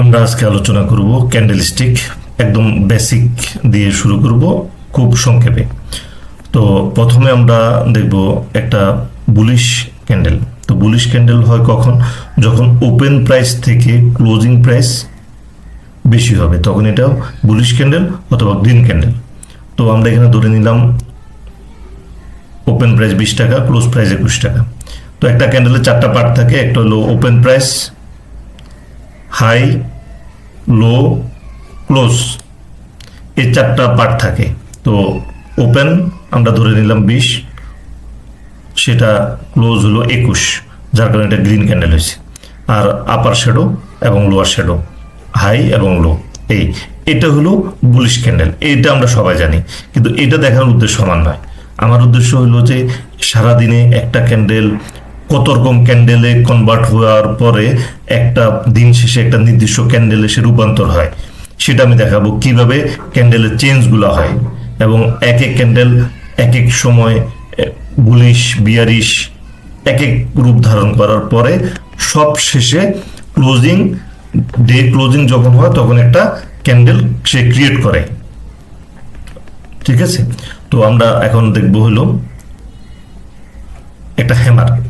আমরা আজকে আলোচনা করব ক্যান্ডেল স্টিক একদম বেসিক দিয়ে শুরু করব খুব সংক্ষেপে। তো প্রথমে আমরা দেখব একটা বুলিশ ক্যান্ডেল তো বুলিশ ক্যান্ডেল হয় কখন? যখন ওপেন প্রাইস থেকে ক্লোজিং প্রাইস বেশি হবে, তখন এটা বুলিশ ক্যান্ডেল অথবা গ্রিন ক্যান্ডেল তো আমরা এখানে ধরে নিলাম ওপেন প্রাইস বিশ টাকা ক্লোজ প্রাইস একুশ টাকা। তো একটা ক্যান্ডেলের চারটা পার্ট থাকে, একটা হলো open price high low, close, এই চারটা পার্ট থাকে। তো ওপেন আমরা ধরে নিলাম বিশ, সেটা ক্লোজ হলো একুশ, যার কারণে এটা গ্রিন ক্যান্ডেল হয়েছে। আর আপার শ্যাডো এবং লোয়ার শ্যাডো হাই এবং লো এই, এটা হলো বুলিশ ক্যান্ডেল এইটা আমরা সবাই জানি। কিন্তু এটা দেখার উদ্দেশ্য সমান নয়। আমার উদ্দেশ্য হলো যে সারাদিনে একটা ক্যান্ডেল কত রকম ক্যান্ডেলে কনভার্ট হওয়ার পরে একটা দিন শেষে একটা নির্দিষ্ট ক্যান্ডেলে সে রূপান্তর হয়? সেটা আমি দেখাবো কীভাবে ক্যান্ডেলের চেঞ্জগুলো হয় এবং এক এক ক্যান্ডেল এক এক সময় বুলিশ বিয়ারিশ এক এক রূপ ধারণ করার পরে সব শেষে ক্লোজিং ডে ক্লোজিং যখন হয় তখন একটা ক্যান্ডেল সে ক্রিয়েট করে। ঠিক আছে? তো আমরা এখন দেখব হলো একটা হ্যামার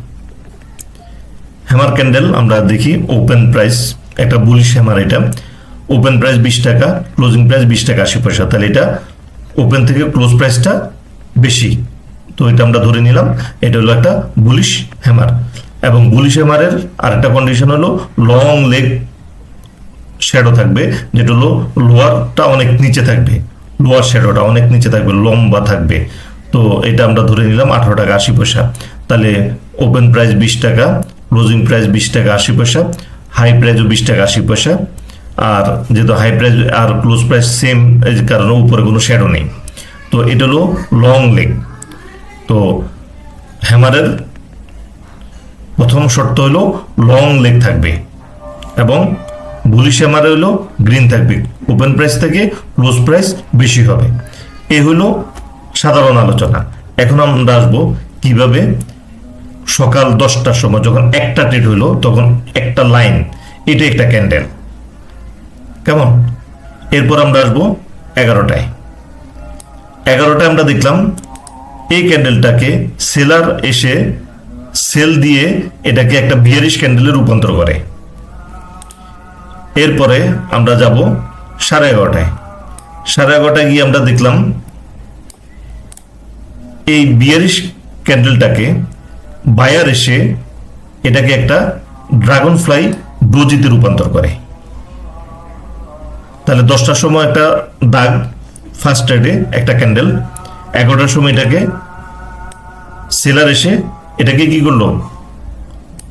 হ্যামার ক্যান্ডেল আমরা দেখি ওপেন প্রাইস একটা বুলিশ হ্যামার এটা। ওপেন প্রাইস বিশ টাকা ক্লোজিং প্রাইস বিশ টাকা, আশি পয়সা। তাহলে এটা ওপেন থেকে ক্লোজ প্রাইসটা বেশি। তো এটা আমরা ধরে নিলাম, এটা হলো একটা বুলিশ হ্যামার। এবং বুলিশ হ্যামারের আরেকটা কন্ডিশন হলো লং লেগ শ্যাডো থাকবে, যেটা হলো লোয়ারটা অনেক নিচে থাকবে। লোয়ার শ্যাডোটা অনেক নিচে থাকবে, লম্বা থাকবে। তো এটা আমরা ধরে নিলাম আঠারো টাকা, আশি পয়সা। তাহলে ওপেন প্রাইস বিশ টাকা ক্লোজিং প্রাইস বিশ টাকা আশি পয়সা হাই প্রাইসও বিশ টাকা আশি পয়সা। আর যেহেতু হাই প্রাইস আর ক্লোজ প্রাইস সেম কারণে উপরে কোনো শ্যাডো নেই। তো এটা হলো লং লেগ তো হ্যামারের প্রথম শর্ত হলো লং লেগ থাকবে এবং বুলিশ হ্যামারে হলো গ্রিন থাকবে। ওপেন প্রাইস থেকে ক্লোজ প্রাইস বেশি হবে। এ হলো সাধারণ আলোচনা। এখন আমরা আসব কীভাবে সকাল দশটার সময় যখন একটা ট্রেড হইল, তখন একটা লাইন এটা একটা ক্যান্ডেল কেমন? এরপর আমরা আসব এগারোটায়। এগারোটায় আমরা দেখলাম এই ক্যান্ডেলটাকে সেলার এসে সেল দিয়ে এটাকে একটা বিয়ারিশ ক্যান্ডেলে রূপান্তর করে। এরপরে আমরা যাব সাড়ে এগারোটায়। সাড়ে এগারোটায় গিয়ে আমরা দেখলাম এই বিয়ারিশ ক্যান্ডেলটাকে বায়ার এসে এটাকে একটা ড্রাগন ফ্লাই ডোজিতে রূপান্তর করে। তাহলে দশটার সময় একটা দাগ ফার্স্ট ট্রেডে একটা ক্যান্ডেল এগারোটার সময় এটাকে সেলার এসে এটাকে কি করল?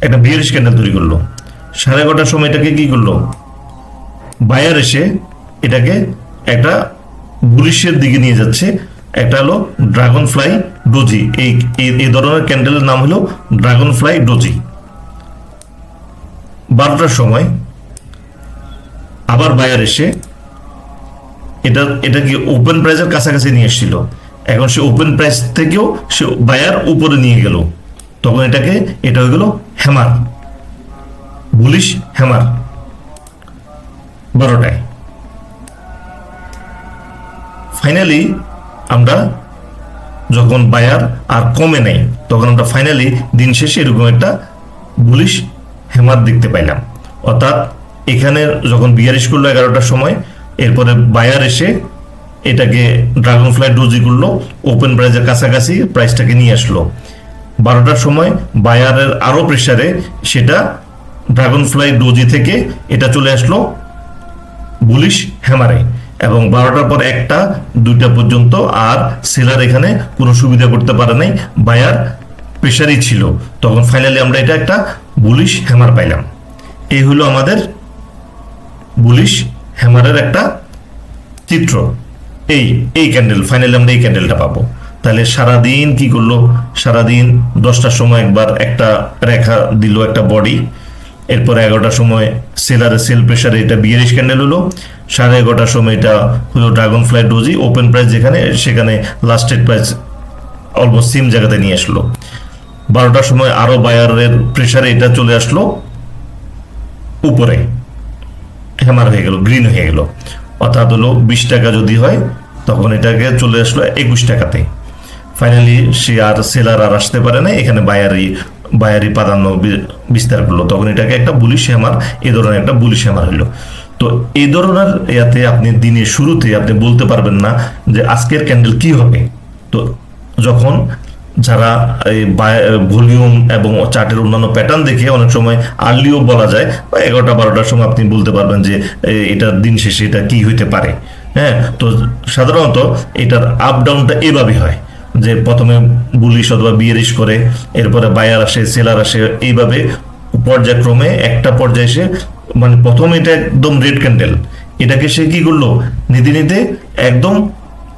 একটা বিয়ারিশ ক্যান্ডেল তৈরি করল। সাড়ে এগারোটার সময় এটাকে কি করল? বায়ার এসে এটাকে একটা বুলিশের দিকে নিয়ে যাচ্ছে একটা হলো ড্রাগন ফ্লাই ডোজি এই এই- ধরনের ক্যান্ডেলের নাম হলো ড্রাগন ফ্লাই ডোজি বারোটার সময় আবার বায়ার এসে এটা এটা কি ওপেন প্রাইসের কাছাকাছি নিয়ে এসেছিল। এখন সে ওপেন প্রাইস থেকেও সে বায়ার উপরে নিয়ে গেল। তখন এটাকে এটা হয়ে গেল হ্যামার বুলিশ হ্যামার বারোটায়। ফাইনালি আমরা যখন বায়ার আর কমে নেই, তখন আমরা ফাইনালি দিন শেষে এরকম একটা বুলিশ হ্যামার দেখতে পাইলাম। অর্থাৎ এখানে যখন বিয়ারিশ করল এগারোটার সময়, এরপরে বায়ার এসে এটাকে ড্রাগন ফ্লাই ডোজি করল ওপেন প্রাইজের কাছাকাছি প্রাইসটাকে নিয়ে আসলো। বারোটার সময় বায়ারের আরও প্রেসারে সেটা ড্রাগন ফ্লাই ডোজি থেকে এটা চলে আসলো বুলিশ হ্যামারে এবং বারোটার পর একটা, দুইটা পর্যন্ত, আর সেলার এখানে কোনো সুবিধা করতে পারে নাই বায়ার প্রেশারই ছিল। তখন ফাইনালি আমরা এটা একটা বুলিশ হ্যামার পাইলাম। এই হলো আমাদের বুলিশ হ্যামারের একটা চিত্র। এই এই ক্যান্ডেল ফাইনালি আমরা এই ক্যান্ডেলটা পাবো। তাহলে সারাদিন কি করল? সারাদিন দশটার সময় একবার একটা রেখা দিল একটা বডি এরপর এগারোটার সময় সেলারে সেল প্রেশারে এটা বিয়ারিশ ক্যান্ডেল হলো। সাড়ে এগারোটার সময় এটা হলো dragon fly doji open price যেখানে, সেখানে লাস্টেড প্রাইস অলমোস্ট সেম জায়গাতে নিয়ে আসলো। বারোটার সময় আরও বায়ারের প্রেশারে এটা চলে আসলো। উপরে। হ্যামার হয়ে গেল গ্রিন হয়ে গেল। অর্থাৎ হলো বিশ টাকা যদি হয়, তখন এটাকে চলে আসলো একুশ টাকাতে। ফাইনালি সে আর সেলার আর আসতে পারে না এখানে বায়ারি বায়ারি প্রাধান্য বিস্তার করল। তখন এটাকে একটা বুলিশ হ্যামার এ ধরনের একটা বুলিশ হ্যামার হলো। তো এই ধরনের ইয়াতে আপনি দিনের শুরুতে আপনি বলতে পারবেন না যে আজকের ক্যান্ডেল কি হবে। তো যখন যারা এই ভলিউম এবং চার্টের অন্যান্য প্যাটার্ন দেখে অনেক সময় আর্লিও বলা যায় বা এগারোটা বারোটার সময় আপনি বলতে পারবেন যে এ, এটার দিন শেষে এটা কি হইতে পারে। হ্যাঁ তো সাধারণত এটার আপ ডাউনটা এভাবে হয়। যে প্রথমে বুলিশ অথবা বিয়ারিশ করে এরপরে বায়ার আসে সেলার আসে এইভাবে পর্যায়ক্রমে একটা পর্যায়ে এসে মানে প্রথম এটা একদম রেড ক্যান্ডেল এটাকে সে কি করল? নিতে নিতে একদম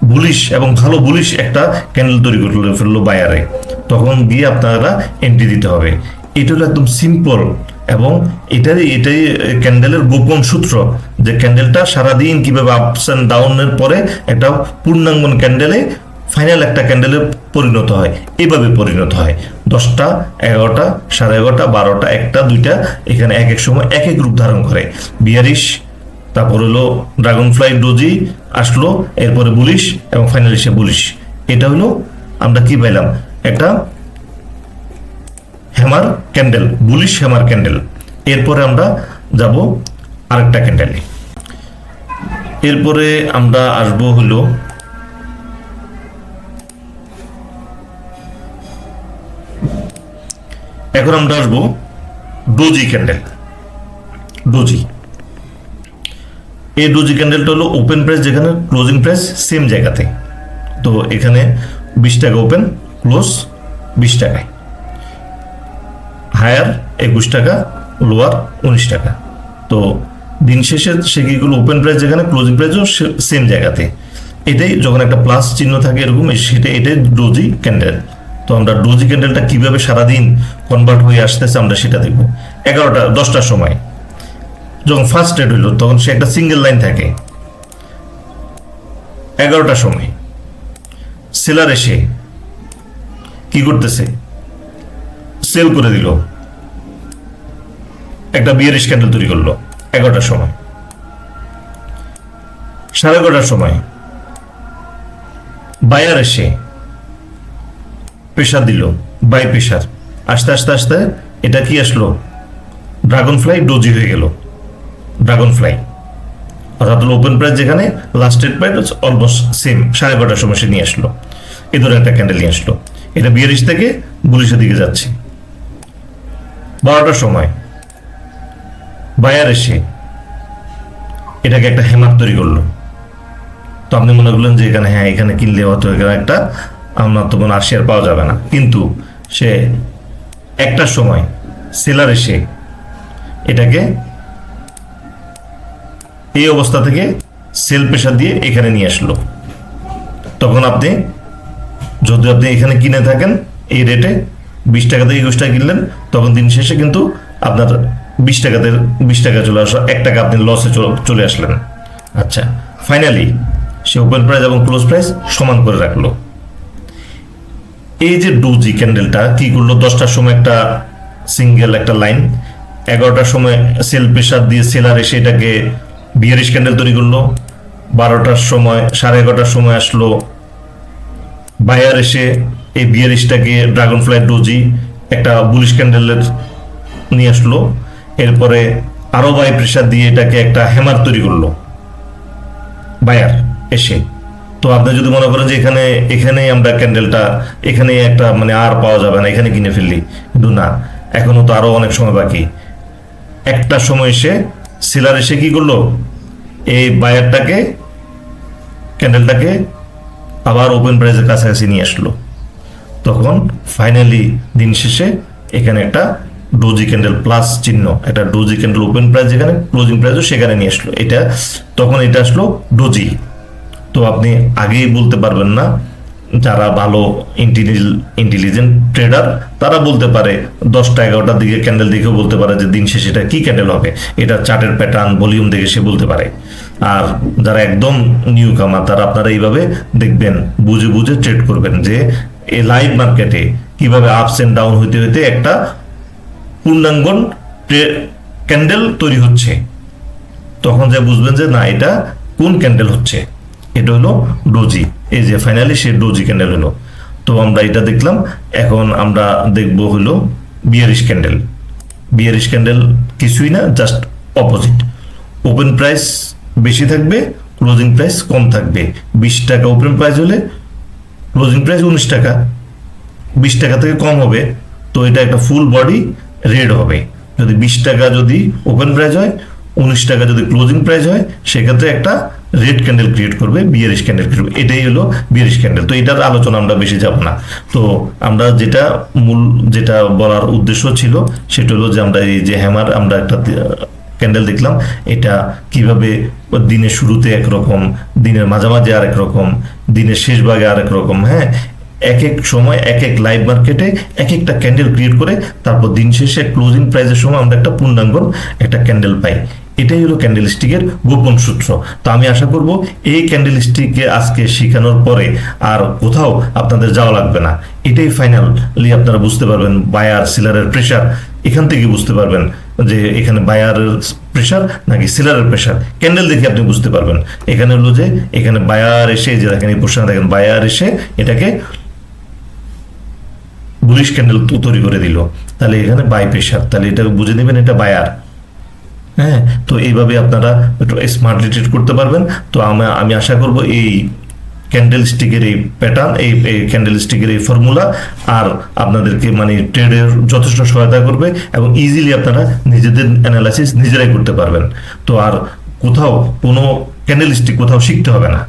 বুলিশ এবং ভালো বুলিশ একটা ক্যান্ডেল তৈরি করে ফেলল বায়ারে তখন গিয়ে আপনারা এন্ট্রি দিতে হবে। এটা হলো একদম সিম্পল এবং এটাই এটাই ক্যান্ডেলের গোপন সূত্র যে ক্যান্ডেলটা সারাদিন কীভাবে আপস অ্যান্ড ডাউনের পরে একটা পূর্ণাঙ্গন ক্যান্ডেলে ফাইনাল একটা ক্যান্ডেলে পরিণত হয়। এভাবে পরিণত হয়। দশটা, এগারোটা, সাড়ে এগারোটা, বারোটা, একটা, দুইটা, এখানে এক এক সময় এক এক রূপ ধারণ করে। বিয়ারিশ, তারপর হলো ড্রাগন ফ্লাই ডোজি আসলো, এরপরে বুলিশ এবং ফাইনালি সে বুলিশ। এটা হলো আমরা কি পাইলাম? একটা hammer candle, bullish hammer candle. এরপরে আমরা যাব আরেকটা ক্যান্ডেলে। এরপরে আমরা আসব হলো এখন আমরা আসব ডোজি ক্যান্ডেল ডোজি এই ডোজি ক্যান্ডেলটা হলো ওপেন প্রাইস যেখানে ক্লোজিং প্রাইস সেম জায়গাতে। তো এখানে বিশ টাকা ওপেন ক্লোজ বিশ টাকায় হায়ার একুশ টাকা লোয়ার উনিশ টাকা। তো দিন শেষে সেগুলো ওপেন প্রাইস যেখানে ক্লোজিং প্রাইসও সেম জায়গাতে। এটাই যখন একটা প্লাস চিহ্ন থাকে এরকম সেটা, এটাই ডোজি ক্যান্ডেল তো আমরা ডোজি ক্যান্ডেলটা কীভাবে সারাদিন কনভার্ট হয়ে আসতেছে, আমরা সেটা দেখব। এগারোটা দশটার সময়। যখন ফার্স্ট রেড হইল, তখন সে একটা সিঙ্গেল লাইন থাকে। এগারোটার সময়। সেলার এসে কি করতেছে? সেল করে দিল। একটা বিয়ারিশ ক্যান্ডেল তৈরি করল এগারোটার সময়। সাড়ে এগারোটার সময়। বায়ার এসে প্রেশার দিল বাই প্রেশার আস্তে আস্তে আস্তে এটা কি আসলো? ড্রাগন ফ্লাই ডোজি হয়ে গেল। ড্রাগন ফ্লাই অর্থাৎ ওপেন প্রাইস যেখানে লাস্টেড প্রাইস অলমোস্ট সেম সাড়ে বারোটার সময় সে নিয়ে আসলো। এ একটা ক্যান্ডেল নিয়ে আসলো। এটা বিয়ারিশ থেকে বুলিশের দিকে যাচ্ছে। বারোটার সময় বায়ার এসে এটাকে একটা হেমার তৈরি করল। তো আপনি মনে করলেন যে এখানে হ্যাঁ এখানে কিনলে হয়তো এখানে একটা আপনার তো কোনো আর শেয়ার পাওয়া যাবে না। কিন্তু সে একটার সময় সেলার এসে এটাকে এই অবস্থা থেকে সেল প্রেশার দিয়ে এখানে নিয়ে আসলো। তখন আপনি, যদি আপনি এখানে কিনে থাকেন এই রেটে বিশ টাকা থেকে একুশ টাকা কিনলেন, তখন দিন শেষে কিন্তু আপনার বিশ টাকাতে, বিশ টাকা চলে আসলো এক টাকা আপনি লসে চলে আসলেন। আচ্ছা ফাইনালি সে ওপেন প্রাইস এবং ক্লোজ প্রাইস সমান করে রাখল। এই যে ডোজি ক্যান্ডেলটা, কি করল? দশটার সময় একটা সিঙ্গেল একটা লাইন, এগারোটার সময় সেল প্রেশার দিয়ে সেলার এসে এটাকে বিয়ারিশ ক্যান্ডেল তৈরি করল। বারোটার সময়, সাড়ে এগারোটার সময় আসলো বায়ার এসে এই বিয়ারিশটাকে ড্রাগন ফ্লাই ডোজি একটা বুলিশ ক্যান্ডেলের নিয়ে আসলো। এরপরে আরও বাই প্রেশার দিয়ে এটাকে একটা হ্যামার তৈরি করল বায়ার এসে। তো আপনি যদি মনে করেন যে এখানে, এখানেই আমরা ক্যান্ডেলটা এখানেই একটা মানে আর পাওয়া যাবে না, এখানে কিনে ফেললি। কিন্তু না, এখনও তো আরও অনেক সময় বাকি। একটা সময় এসে সেলার এসে কি করল? এই বায়ারটাকে ক্যান্ডেলটাকে আবার ওপেন প্রাইসের কাছাকাছি নিয়ে আসলো। তখন ফাইনালি দিন শেষে এখানে একটা ডোজি ক্যান্ডেল প্লাস চিহ্ন, একটা ডোজি ক্যান্ডেল ওপেন প্রাইস যেখানে ক্লোজিং প্রাইসও সেখানে নিয়ে আসলো। এটা, তখন এটা আসলো ডোজি তো আপনি আগেই বলতে পারবেন না, যারা ভালো ইন্টেলিজেন্ট ট্রেডার, তারা বলতে পারে দশটা, এগারোটার দিকে ক্যান্ডেল দেখেও বলতে পারে যে দিন শেষে এটা কি ক্যান্ডেল হবে। এটা চার্টের প্যাটার্ন, ভলিউম দেখে সে বলতে পারে। আর যারা একদম নিউ কামার তারা আপনারা এইভাবে দেখবেন, বুঝে বুঝে ট্রেড করবেন যে এই লাইভ মার্কেটে কীভাবে আপস এন্ড ডাউন হইতে হইতে একটা পূর্ণাঙ্গন ক্যান্ডেল তৈরি হচ্ছে। তখন যে বুঝবেন যে না, এটা কোন ক্যান্ডেল হচ্ছে। এটা হলো ডোজি এই যে ফাইনালি সে ডোজি ক্যান্ডেল হলো। তো আমরা এটা দেখলাম, এখন আমরা দেখব হলো বিয়ারিশ ক্যান্ডেল বিয়ারিশ ক্যান্ডেল কিছুই না জাস্ট অপোজিট ওপেন প্রাইস বেশি থাকবে ক্লোজিং প্রাইস কম থাকবে। বিশ টাকা ওপেন প্রাইস হলে ক্লোজিং প্রাইস উনিশ টাকা। বিশ টাকা থেকে কম হবে, তো এটা একটা ফুল বডি রেড হবে। যদি বিশ টাকা যদি ওপেন প্রাইস হয়, উনিশ টাকা যদি ক্লোজিং প্রাইস হয়, সেক্ষেত্রে একটা রেড ক্যান্ডেল ক্রিয়েট করবে বিয়ারিশ ক্যান্ডেল ক্রিয়েট করবে। এটাই হলো বিয়ারিশ ক্যান্ডেল তো এটার আলোচনা আমরা বেশি যাব না। তো আমরা যেটা মূল, যেটা বলার উদ্দেশ্য ছিল, সেটা হলো যে আমরা এই যে হ্যামার আমরা একটা ক্যান্ডেল দেখলাম। এটা কীভাবে দিনের শুরুতে একরকম, দিনের মাঝামাঝি আরেক রকম, দিনের শেষ ভাগে আরেক রকম হ্যাঁ? এক এক সময় এক এক লাইভ মার্কেটে এক একটা ক্যান্ডেল ক্রিয়েট করে, তারপর দিন শেষে ক্লোজিং প্রাইসের সময় আমরা একটা পূর্ণাঙ্গন একটা ক্যান্ডেল পাই। এটাই হলো ক্যান্ডেল স্টিকের গোপন সূত্র। তো আমি আশা করব এই ক্যান্ডেল স্টিককে আজকে শেখানোর পরে আর কোথাও আপনাদের যাওয়া লাগবে না। এটাই ফাইনালি আপনারা বুঝতে পারবেন বায়ার সিলারের প্রেশার এখান থেকে বুঝতে পারবেন যে এখানে বায়ারের প্রেশার নাকি সেলারের প্রেশার ক্যান্ডেল দেখে আপনি বুঝতে পারবেন। এখানে হলো যে, এখানে বায়ার এসে যে দেখেন এই পোর্শনে দেখেন বায়ার এসে এটাকে বুলিশ ক্যান্ডেল তৈরি করে দিল। তাহলে এখানে বাই প্রেশার তাহলে এটা বুঝে নেবেন এটা বায়ার হ্যাঁ তো এইভাবে আপনারা একটু স্মার্টলি ট্রিট করতে পারবেন। তো আমি আমি আশা করব এই ক্যান্ডেল স্টিকের এই প্যাটার্ন এই ক্যান্ডেল স্টিকের এই ফর্মুলা আর আপনাদেরকে মানে ট্রেডের যথেষ্ট সহায়তা করবে এবং ইজিলি আপনারা নিজেদের অ্যানালাইসিস নিজেরাই করতে পারবেন। তো আর কোথাও কোনো ক্যান্ডেল স্টিক কোথাও শিখতে হবে না।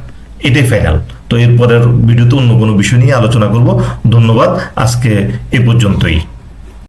এটাই ফাইনাল তো এরপরের ভিডিওতে অন্য কোনো বিষয় নিয়ে আলোচনা করব। ধন্যবাদ। আজকে এ পর্যন্তই।